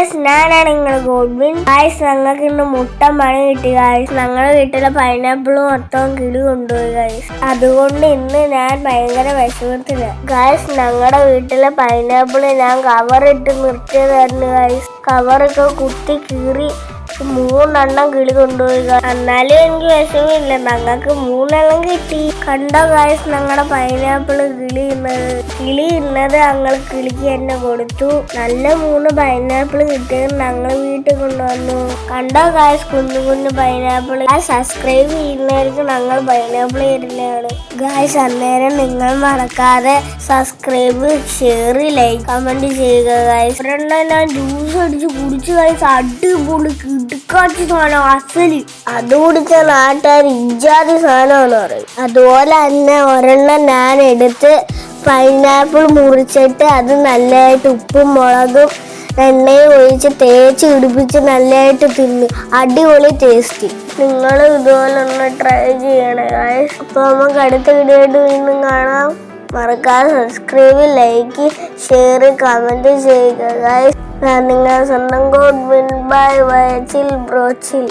Guys ഞാനാണ് നിങ്ങൾ Godwin guys ഞങ്ങൾക്ക് ഇന്ന് മുട്ട മണി കിട്ടി ഗായ്സ് ഞങ്ങളുടെ വീട്ടിലെ പൈനാപ്പിൾ മൊത്തം കിളി കൊണ്ടുപോയി ഗായ്സ് അതുകൊണ്ട് ഇന്ന് ഞാൻ ഭയങ്കര വിഷമത്തില്ല ഗായ്സ് ഞങ്ങളുടെ വീട്ടിലെ പൈനാപ്പിൾ ഞാൻ കവറിട്ട് നിർത്തിയതായിരുന്നു ഗായ്സ് കവറൊക്കെ കുത്തി കീറി മൂന്നെണ്ണം കിളി guys. എന്നാലും എനിക്ക് വിഷമില്ല. ഞങ്ങൾക്ക് മൂന്നെണ്ണം കിട്ടി. കണ്ടോ കാശ് ഞങ്ങളുടെ പൈനാപ്പിൾ കിളി ഇന്നത്. കിളി ഇന്നത് ഞങ്ങൾ കിളിക്ക് തന്നെ കൊടുത്തു. നല്ല മൂന്ന് പൈനാപ്പിൾ കിട്ടിയത് ഞങ്ങൾ വീട്ടിൽ കൊണ്ടുവന്നു. കണ്ടോ കാശ് കുഞ്ഞു കുഞ്ഞു പൈനാപ്പിൾ ആ സബ്സ്ക്രൈബ് ചെയ്യുന്നവർക്ക് ഞങ്ങൾ പൈനാപ്പിൾ തരുന്നതാണ്. ഗായ്സ് അന്നേരം നിങ്ങൾ മറക്കാതെ സബ്സ്ക്രൈബ് ഷെയർ ലൈക്ക് കമന്റ് ചെയ്യുക ഗായ്സ് ഒരെണ്ണം ഞാൻ ജ്യൂസ് അടിച്ച് കുടിച്ച് ഗായ്സ് അടിപൊളി കിടുക്കാച്ച സാധനം അസലി. അത് കുടിച്ച നാട്ടുകാർ ഇജാതി സാധനമാണെന്ന് പറയും. അതുപോലെ തന്നെ ഒരെണ്ണം ഞാൻ എടുത്ത് പൈനാപ്പിൾ മുറിച്ചിട്ട് അത് നല്ലതായിട്ട് ഉപ്പും മുളകും എണ്ണയും ഒഴിച്ച് തേച്ച് പിടിപ്പിച്ച് നല്ലതായിട്ട് തിന്ന്. അടിപൊളി ടേസ്റ്റി നിങ്ങൾ ഇതുപോലെ ഒന്ന് ട്രൈ ചെയ്യണേ. അപ്പോൾ നമുക്ക് അടുത്ത വീഡിയോ വീണ്ടും കാണാം. മറക്കാതെ സബ്സ്ക്രൈബ് ലൈക്ക് ഷെയർ കമന്റ് ചെയ്യുക. നിങ്ങൾ സ്വന്തം ഗോഡ് വിൻ ബൈ വയച്ചിൽ ബ്രോച്ചിൽ